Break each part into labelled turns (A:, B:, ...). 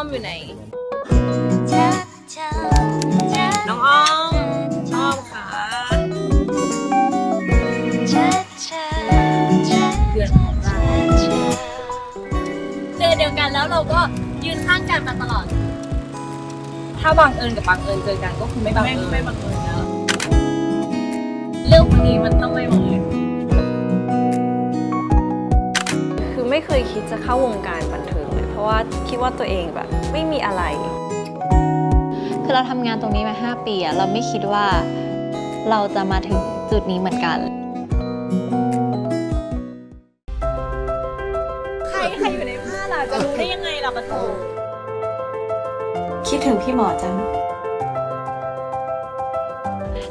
A: อมอยู่ไหน น้องอ้อมอมค่ะ
B: เพื่อนของเาเดือเดียวกันแล้วเราก็ยืนข้างกันมาตลอด
A: ถ้าบางเอิญกับบางเอิญเจอกันก็คือไม่บา
B: ง
A: เอิ
B: ไม่บางเอิญแล้วเรื่องพวกนี้มันต้องไม่บังเอิญ
C: คือไม่เคยคิดจะเข้าวงการบันเราะว่าคิดว่าตัวเองแบบไม่มีอะไร
D: คือเราทำงานตรงนี้มา 5 ปีอะเราไม่คิดว่าเราจะมาถึงจุดนี้เหมือนกัน
B: ใครใครอยู่ในผ้าล่ะจะรู้ได้ยังไงล่ะปะโถ
C: คิดถึงพี่หมอจัง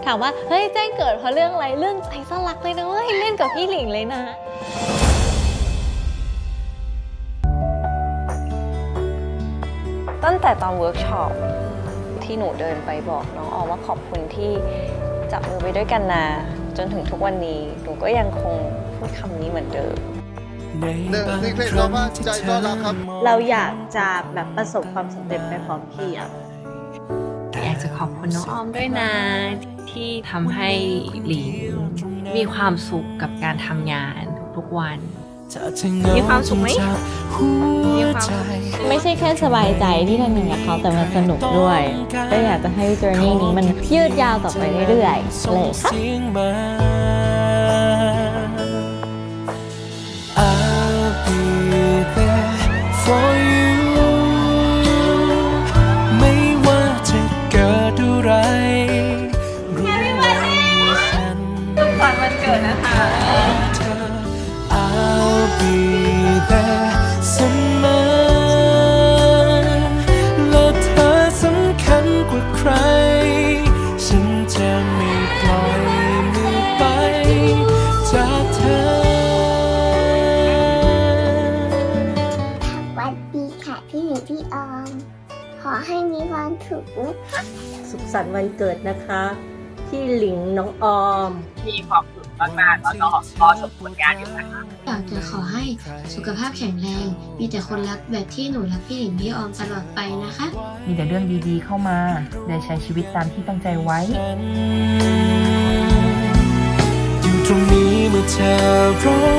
D: ถามว่า เฮ้ยแจ้งเกิดเพราะเรื่องอะไร เรื่องใจสลักเลยนะเว้ยเล่นกับพี่หลิงเลยนะ
C: ตั้งแต่ตอนเวิร์กช็อปที่หนูเดินไปบอกน้องออมว่าขอบคุณที่จับมือไปด้วยกันนะจนถึงทุกวันนี้หนูก็ยังคงพูดคำนี้เหมือนเดิม
E: หนึ่งนี่เพลงร้องว่าใจก็รักครับ
F: เราอยากจะแบบประสบความสำเร็จไปพร้อมพี่อะ
G: อยากจะขอบคุณน้องออมด้วยนะ ที่ทำให้หลิงมีความสุขกับการทำงานทุกวัน
A: มีความสุขไหม
G: มีความสุข
D: ไม่ใช่แค่สบายใจที่ทำงานกับเขาแต่มันสนุกด้วยก็อยากจะให้ journey นี้มันยืดยาวต่อไปเรื่อยๆเลยค่ะ
H: I'll be there for you ไม่ว่าจะเกิดอะไรรู้ว่าฉัน
A: ก่อนวันเกิดนะคะ
H: สมอและเธอสำคัญกว่าใคร ฉันจะไม่ปล่อยมือไปจากเธอ
I: สวัสดีค่ะพี่หลิงพี่ออม ขอให้มีความสุขนะคะ
F: สุขสันต์วันเกิดนะคะ พี่หลิงน้องออม
A: มีความสุข มากๆแล้วก็รอชมผลงานอยู่นะคะ
I: อยากจะขอให้สุขภาพแข็งแรง มีแต่คนรักแบบที่หนูรักพี่หลิงพี่ออมตลอดไปนะคะ
J: มีแต่เรื่องดีๆเข้ามาได้ใช้ชีวิตตามที่ตั้งใจไว้
H: อยู่ตรงนี้เมื่อเธอร้อง